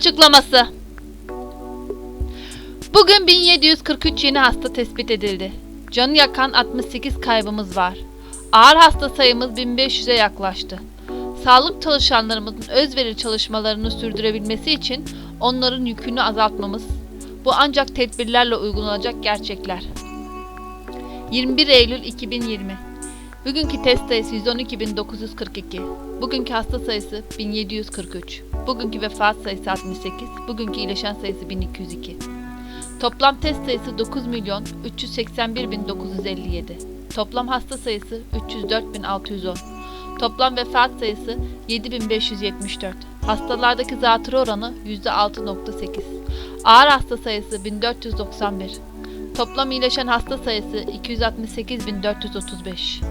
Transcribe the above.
açıklaması. Bugün 1743 yeni hasta tespit edildi. Canı yakan 68 kaybımız var. Ağır hasta sayımız 1500'e yaklaştı. Sağlık çalışanlarımızın özveri çalışmalarını sürdürebilmesi için onların yükünü azaltmamız, bu ancak tedbirlerle uygulanacak gerçekler. 21 Eylül 2020 Bugünkü test sayısı 112.942. Bugünkü hasta sayısı 1743. Bugünkü vefat sayısı 68. Bugünkü iyileşen sayısı 1202. Toplam test sayısı 9 milyon 381.957. Toplam hasta sayısı 304.610. Toplam vefat sayısı 7574. Hastalardaki zatürre oranı %6.8. Ağır hasta sayısı 1491. Toplam iyileşen hasta sayısı 268.435.